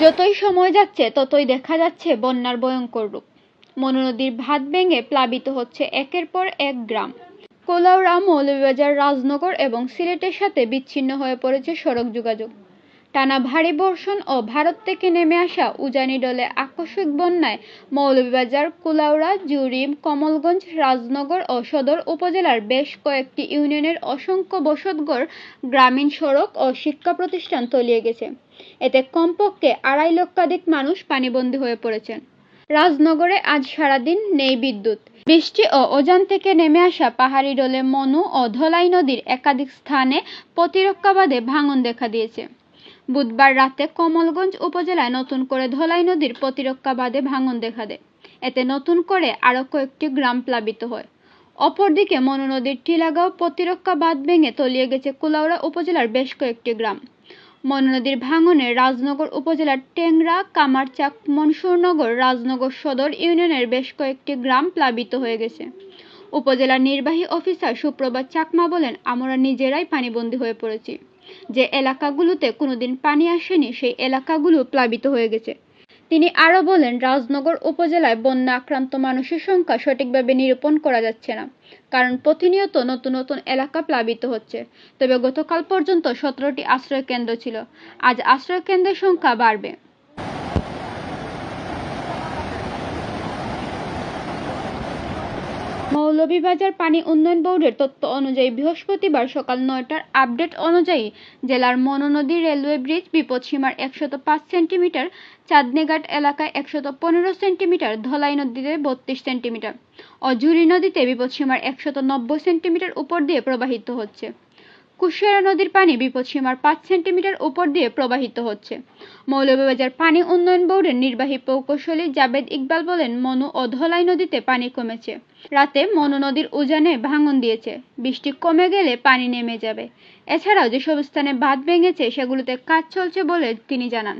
যতই সময় যাচ্ছে, ততই দেখা যাচ্ছে বন্যার ভয়ঙ্কর রূপ। মনোনদীর ভাত ভেঙে প্লাবিত হচ্ছে একের পর এক গ্রাম। কোলাউড়া মৌলভীবাজার রাজনগর এবং সিলেটের সাথে বিচ্ছিন্ন হয়ে পড়েছে সড়ক যোগাযোগ। টানা ভারী বর্ষণ ও ভারত থেকে নেমে আসা উজানি ডলে আকস্মিক বন্যায় মৌলভীবাজার, কুলাউড়া, জুরিম, কমলগঞ্জ, রাজনগর ও সদর উপজেলার বেশ কয়েকটি ইউনিয়নের অসংখ্য বসতঘর, গ্রামীণ সড়ক ও শিক্ষা প্রতিষ্ঠান তলিয়ে গেছে। এতে কমপক্ষে আড়াই লক্ষাধিক মানুষ পানিবন্দী হয়ে পড়েছেন। রাজনগরে আজ সারাদিন নেই বিদ্যুৎ। বৃষ্টি ও ওজান থেকে নেমে আসা পাহাড়ি ডলে মনু ও ধলাই নদীর একাধিক স্থানে প্রতিরক্ষা বাঁধে ভাঙন দেখা দিয়েছে। বুধবার রাতে কমলগঞ্জ উপজেলায় নতুন করে ধলাই নদীর প্রতিরক্ষা বাঁধে ভাঙন দেখা দেয়। এতে নতুন করে আরও কয়েকটি গ্রাম প্লাবিত হয়। অপরদিকে মনু নদীর টিলাগাঁও প্রতিরক্ষা বাঁধ ভেঙে তলিয়ে গেছে কুলাউড়া উপজেলার বেশ কয়েকটি গ্রাম। মনু নদীর ভাঙনে রাজনগর উপজেলার টেংরা, কামারচাক, মনসুরনগর, রাজনগর সদর ইউনিয়নের বেশ কয়েকটি গ্রাম প্লাবিত হয়ে গেছে। উপজেলার নির্বাহী অফিসার সুপ্রভাত চাকমা বলেন, আমরা নিজেরাই পানিবন্দী হয়ে পড়েছি। যে এলাকাগুলোতে কোনোদিন পানি আসেনি, সেই এলাকাগুলো প্লাবিত হয়ে গেছে। তিনি আরও বলেন, রাজনগর উপজেলায় বন্যা আক্রান্ত মানুষের সংখ্যা সঠিকভাবে নিরূপণ করা যাচ্ছে না, কারণ প্রতিনিয়ত নতুন নতুন এলাকা প্লাবিত হচ্ছে। তবে গতকাল পর্যন্ত সতেরোটি আশ্রয়কেন্দ্র ছিল। আজ আশ্রয়কেন্দ্রের সংখ্যা বাড়বে। মৌলভীবাজার পানি উন্নয়ন বোর্ডের তথ্য অনুযায়ী বৃহস্পতিবার সকাল নয়টার আপডেট অনুযায়ী জেলার মননদী রেলওয়ে ব্রিজ বিপদসীমার একশত পাঁচ সেন্টিমিটার, চাঁদনেঘাট এলাকায় একশত পনেরো সেন্টিমিটার, ধলাই নদীতে বত্রিশ সেন্টিমিটার। ও জুরি নদীতে বিপদসীমার একশত নব্বই সেন্টিমিটার উপর দিয়ে প্রবাহিত হচ্ছে। কুশিয়ারা নদীর পানি বিপদসীমার পাঁচ সেন্টিমিটার উপর দিয়ে প্রবাহিত হচ্ছে। মৌলভীবাজার পানি উন্নয়ন বোর্ডের নির্বাহী প্রকৌশলী জাবেদ ইকবাল বলেন, মনু ও ধলাই নদীতে পানি কমেছে। রাতে মনু নদীর উজানে ভাঙন দিয়েছে। বৃষ্টি কমে গেলে পানি নেমে যাবে। এছাড়াও যেসব স্থানে বাঁধ ভেঙেছে, সেগুলোতে কাজ চলছে বলে তিনি জানান।